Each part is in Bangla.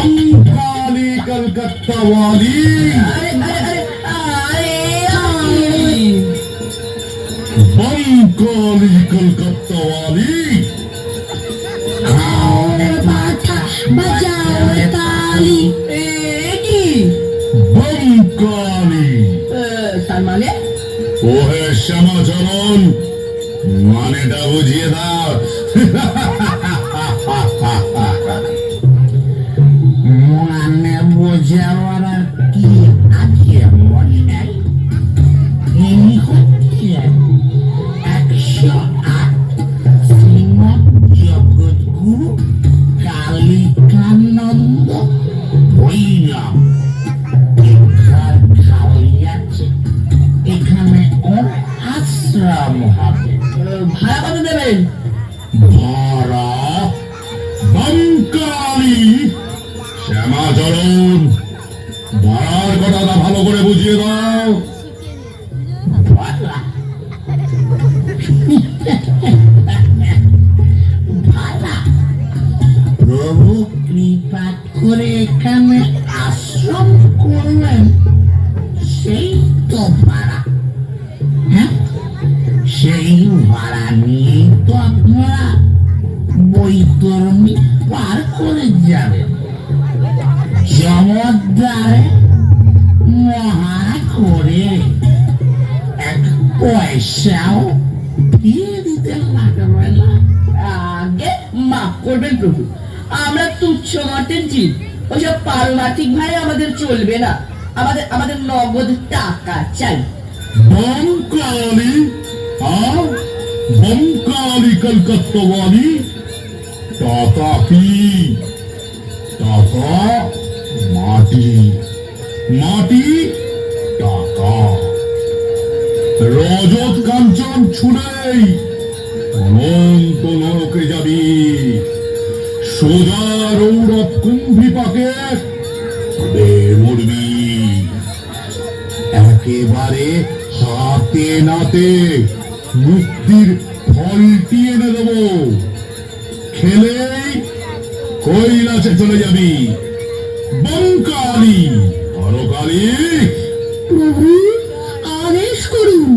खाली कलकत्ता वाली अरे अरे काली कलकत्ता वाली बजाओ ताली बम काली সালমানে ওহে শ্যামা চরণ মানেটা বুঝিয়ে দাও শ্যামাচরণ ভাড়ার কথাটা ভালো করে বুঝিয়ে দাও। প্রভু কৃপা করে এখানে আশ্রম করলেন। সেই তো ভাড়া। হ্যাঁ? সেই ভাড়া নিয়েই তো আপনারা বৈতরণী পার করে যাবেন। চমৎকারে মহা করে এক পয়সাও দিয়ে দিতে লাগবে না আগে মাফ করবেন প্রভু। আমরা তুচ্ছ মতের জীব ওইসব পারমার্থিক ভাই আমাদের চলবে না। আমাদের আমাদের নগদ টাকা চাই। বঙ্কালি হ্যাঁ? বঙ্কালি কলকাতা वाली টাকা কি? টাকা মাটি মাটি, টাকা। রজত কাঞ্চন ছুড়েই অনন্ত নরকে যাবি। সোজা রৌরব কুম্ভি পাকে মরবি একেবারে হাতে নাতে মুক্তির ফলটি এনে দেব। খেলেই কৈলাসে চলে যাবি। বঙ্কালি পরকালি প্রভু আদেশ করুন।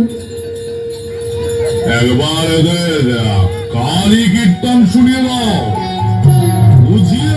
একবার এদের কালী কীর্তন শুনিয়ে দাও। বুঝিয়ে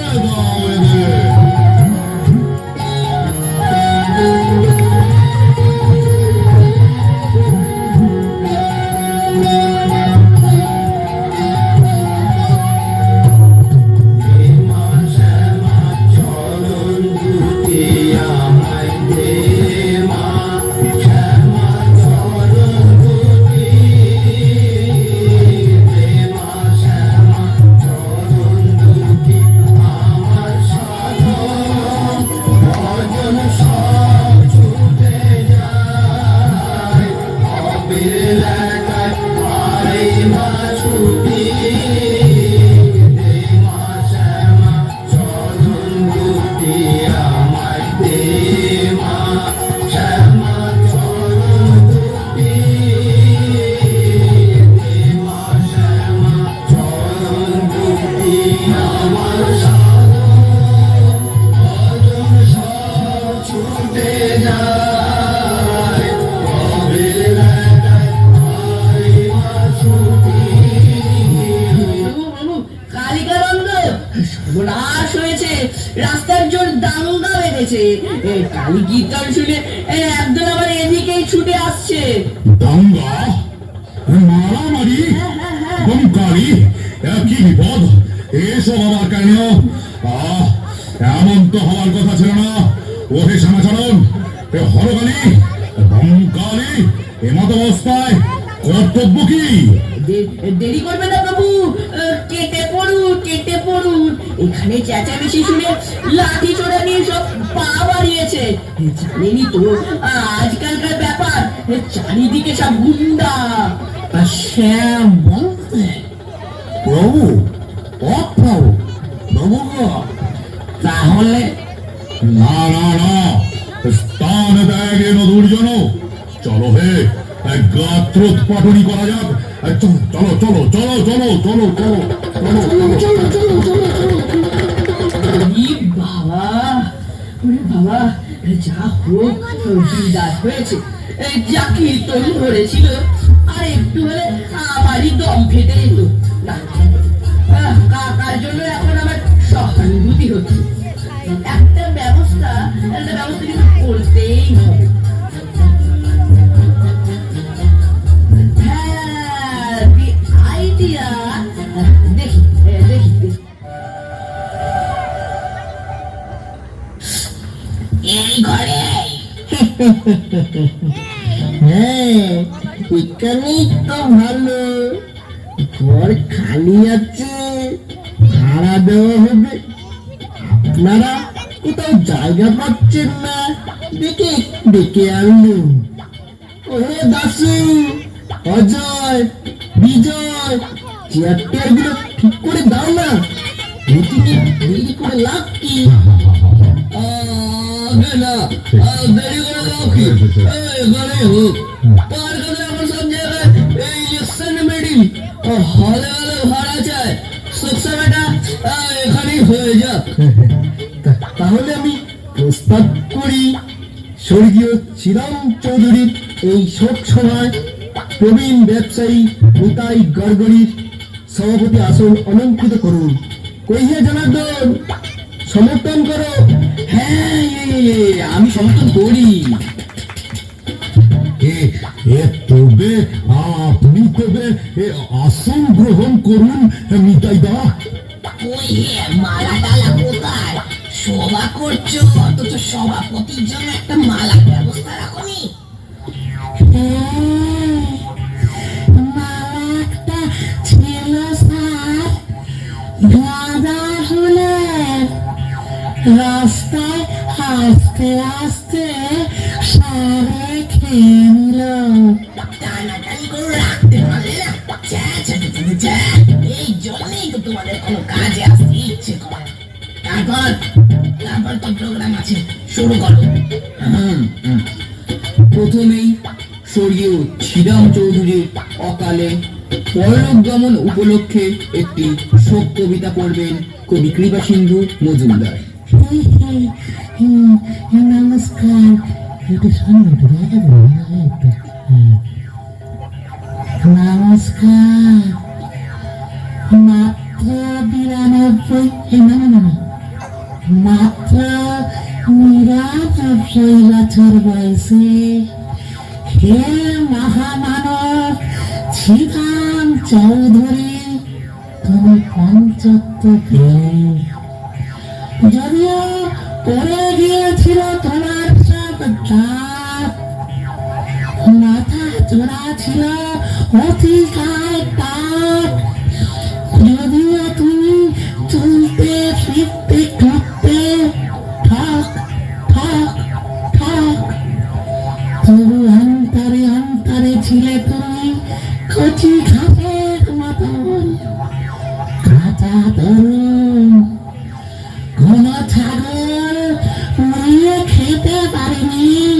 রাস্তার জোর দাঙ্গা বেঁধেছে এ, কালী কীর্তন শুনে একদল আবার এদিকেই ছুটে আসছে। দাঙ্গা মারামারি বঙ্কালি একই বিপদ? এসব আবার কেন? আহ এমন তো হওয়ার কথা ছিল না। ওহে সমাচরণ এ হরকালি বঙ্কালি এমত অবস্থায় কর্তব্য কি? দেরি করবে না প্রভু। কেটে পড়ু কেটে পড়ুন এখানে চেঁচামেচি শুনে লাঠি চোরা নিয়ে সব পা বাড়িয়েছে। এ, জানেনই তো আজকালকার ব্যাপার চারিদিকে সব গুন্ডা। প্রভু প্রভু তাহলে না না না স্থান দুর্জন চলো হে। গাত্রোৎপাটনী করা যাক চলো চলো চলো চলো চলো চলো চলো চলো চলো চলো আর একটু হলে আমারই দম ফেটে কাকার জন্য এখন আমার একটা ব্যবস্থা করতেই হবে হ্যাঁ এখানেই তো ভালো ঘর খালি আছে ভাড়া দেওয়া হবে আপনারা কোথাও জায়গা পাচ্ছেন না দেখে ডেকে আনলুম ওরে দাসু অজয় বিজয় চেয়ার টেয়ার ঠিক করে দাও না দেরি করে লাভ কি আগে না দেরি করে লাভ কি? এই, হোক। পার করে আমার সব জায়গায় এই ইলেকশন মিটিং হলে হলে ভাড়া চাই। সবসময়টা আহ, এখানেই হয়ে যাক। তাহলে আমি প্রস্তাব করি স্বর্গীয় শ্রীরাম চৌধুরীর এই শোক সভায় প্রবীণ ব্যবসায়ী নিতাই গড়গড়ির সভাপতি আসন অলঙ্কৃত করুন। কইহে জনার্দন সমর্থন করো। হ্যাঁ আমি সমর্থন করি। তবে আপনি তবে আসন গ্রহণ করুন নিতাই দা। মালা টালা কোথায়? সভা করছ অথচ সভাপতির জন্য একটা মালার ব্যবস্থা রাখনি রাস্তায় আস্তে আস্তে সারে খেয়ে নিল। টানাটানি করে রাখতে পারলে না যা ছোট ছোট যা এই জন্যই তো তোমাদের কোনো কাজে আসতে ইচ্ছে করে তারপর তারপর তো প্রোগ্রাম আছে শুরু করো। প্রথমেই স্বর্গীয় শ্রীরাম চৌধুরীর অকালে পরলোক গমন উপলক্ষে একটি শোক কবিতা পড়বেন কবি কৃপা সিন্ধু মজুমদার। নমস্কার একটু সামনে একটু দেখা নমস্কার মাত্র বিরানব্বই না না। মাত্র নিরানব্বই বছর বয়সে হে মহামানব শ্রীরাম চৌধুরী তুমি পঞ্চত্ব যদিও পড়ে গিয়েছিল তোমার সব দাঁত মাথা চোরা ছিল অতিকায় তাপ যদিও তুমি চলতে, ফিরতে কাঁপতে ঠক ঠক ঠক। তবু অন্তরে অন্তরে ছিলে তুমি কচি ঘাসের মতন। কাঁচা তরুণ, কোন ছাগল itu ini.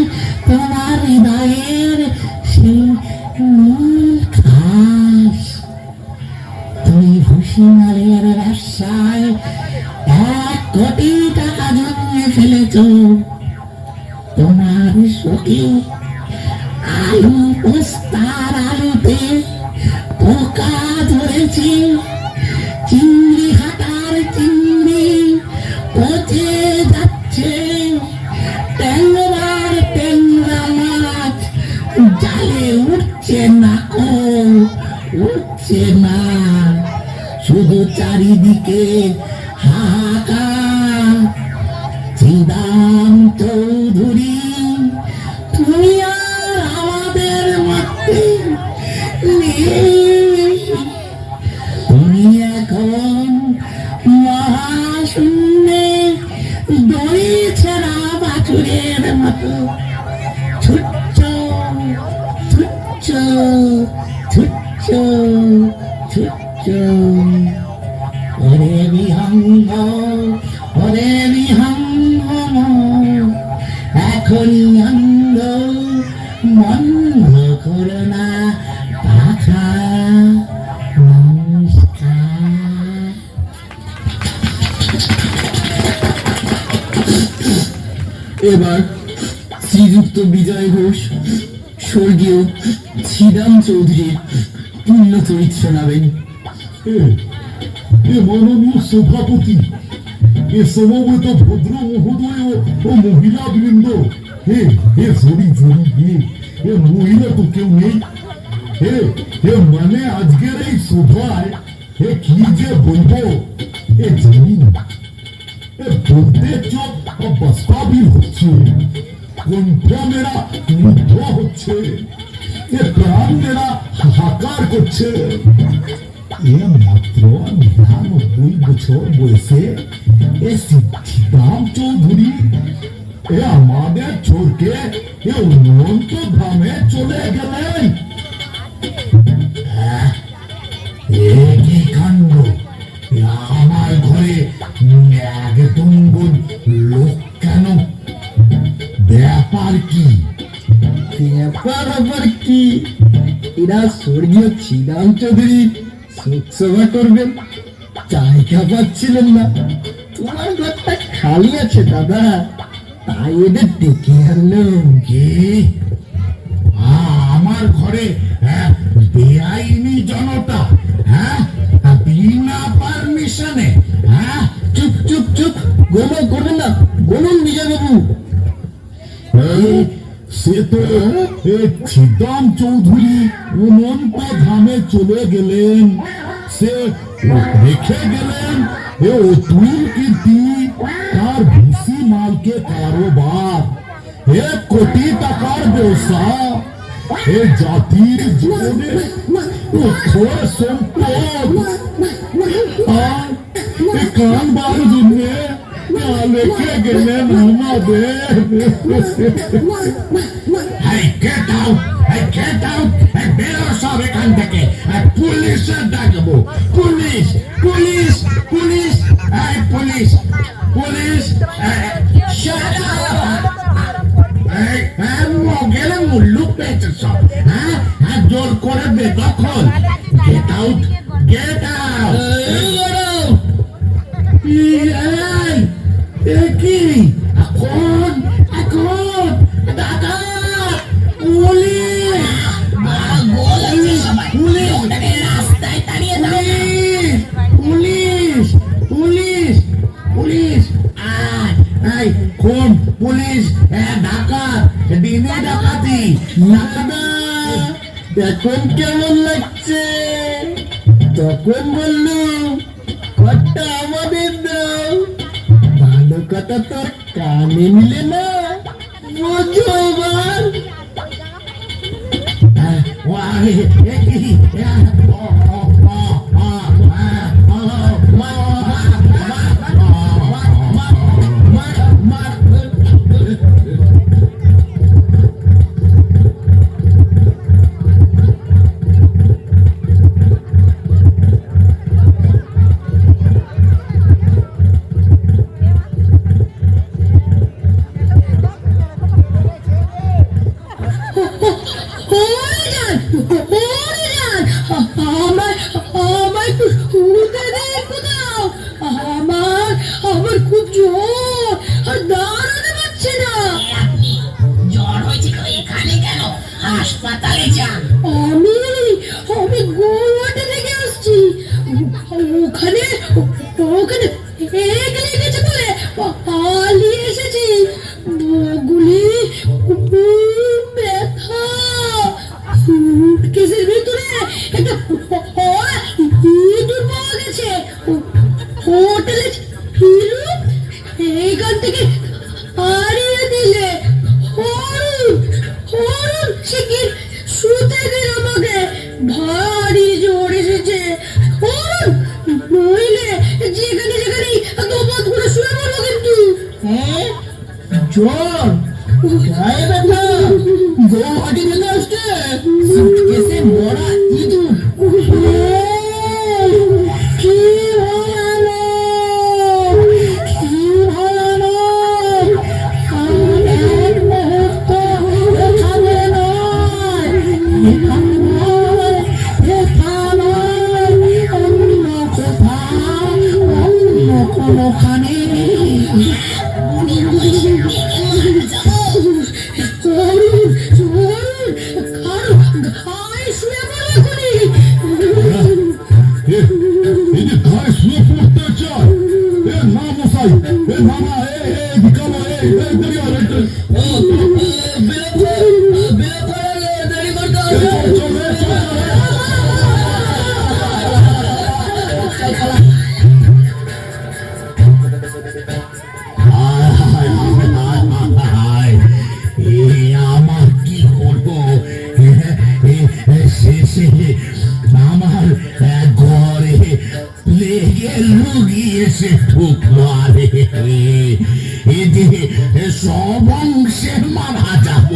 উঠছে না ও উঠছে না শুধু চারিদিকে ওরে বিহঙ্গ ওরে বিহঙ্গ এখনই অন্ধ বন্ধ করো না পাখা এবার শ্রীযুক্ত বিজয় ঘোষ, স্বর্গীয় শ্রীরাম চৌধুরীর পূর্ণ চরিত্র শোনাবেন এ এ মাননীয় সভাপতি এ সমবেত ভদ্র মহোদয় ও- মহিলা বৃন্দ হে হে সরি সরি হে, এ মহিলা তো কেউ নেই। হে হে মানে আজকের এই সভায় হে কি যে বলব, এ জানি না। এ বলতে চোখ বাস্তাবিল হচ্ছে, কণ্ঠ মেরা মুগ্ধ হচ্ছে। হাহাকার করছে এ মাত্র নিরানব্বই বছর বয়সে এ সিদ্ধিরাম চৌধুরী এ আমাদের ছোটকে এ অনন্ত ধামে চলে গেলেন। হ্যাঁ, কি কাণ্ড? আমার ঘরে একদম লোক আবার কি? এরা স্বর্গীয় চৌধুরী শোকসভা করবেন। জায়গা পাচ্ছিলেন না। তোমার ঘরটা খালি আছে, দাদা। তাই এদের ডেকে আমার ঘরে বেআইনি জনতা হ্যাঁ বিনা পারমিশনে হ্যাঁ চুপ চুপ চুপ। গোমা করবেন না বলুন বিজয়বাবু। সে তো চৌধুরী অনন্ত ধামে চলে গেলেন। সে রেখে গেলেন। এ অতুল কীর্তি, তার ভিসি মালকে কারোবার। এক কোটি টাকার ব্যবসা, এ জাতির জীবনে প্রখর সম্পদ। আর এ জন্যে লেখে গেলেন আমাদের। এই গেট আউট এই গেট আউট এই বেরো সব এখান থেকে এই পুলিশের ডাকবো পুলিশ পুলিশ পুলিশ এই পুলিশ পুলিশ শাট এই এই মগেলে মুল্লুক পেয়েছে সব হ্যাঁ হ্যাঁ জোর করে বেদখল গেট আউট গেট আউট এখন কেমন লাগছে? তখন বললুম ঘরটা আমাদের দাও। ভালো কথা তো কানে নিলে না। বোঝো এবার। জয় সব অংশে মারা যাব।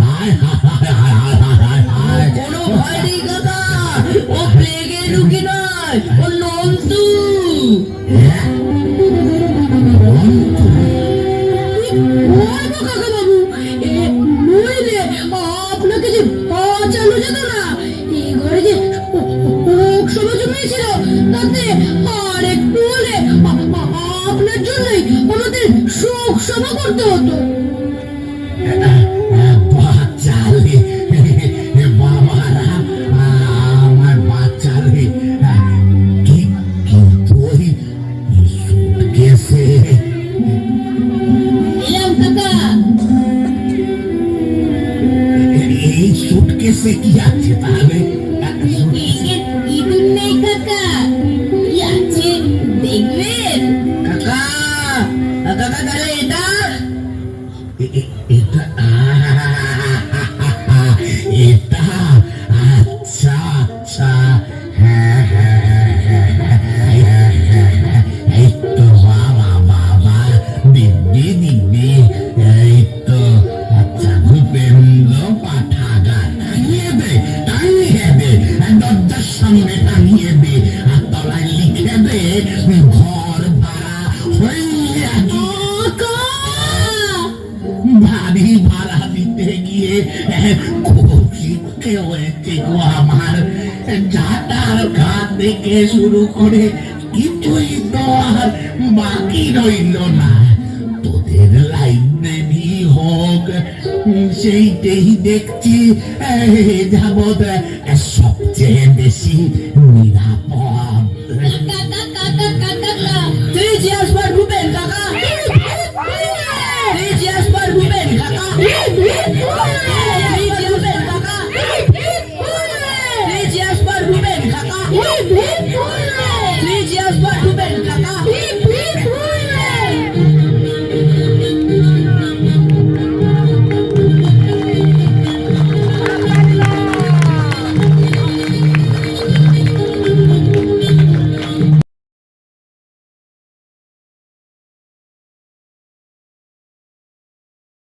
হায় হায় হায় হায় হায় হায় হায় কোনো ভয় নেই কাকা ও প্লেগের রুগী নয় ও নন্দু আপনাকে যে বাঁচানো যেত না এই ঘরে যে সভা জমিয়েছিল তাতে আর একটু হলে আ- জন্যই আমাদের শোক সভা করতে হতো। এই সুটকেসে কি আছে তাহলে? ইঁদুর নেই কাকা। সামনে টাঙিয়ে আর তলায় লিখে ঘর ভাড়া ভাড়া দিতে গিয়ে আমার যাটার ঘা থেকে শুরু করে কিছুই তো আর বাকি রইল না তোদের লাইব্রেরি হোক সেইটাই দেখছি আছি নিরাপদ। থ্রি চেয়ার্স ফর ভূপেন কাকা থ্রি চেয়ার্স ফর ভূপেন কাকা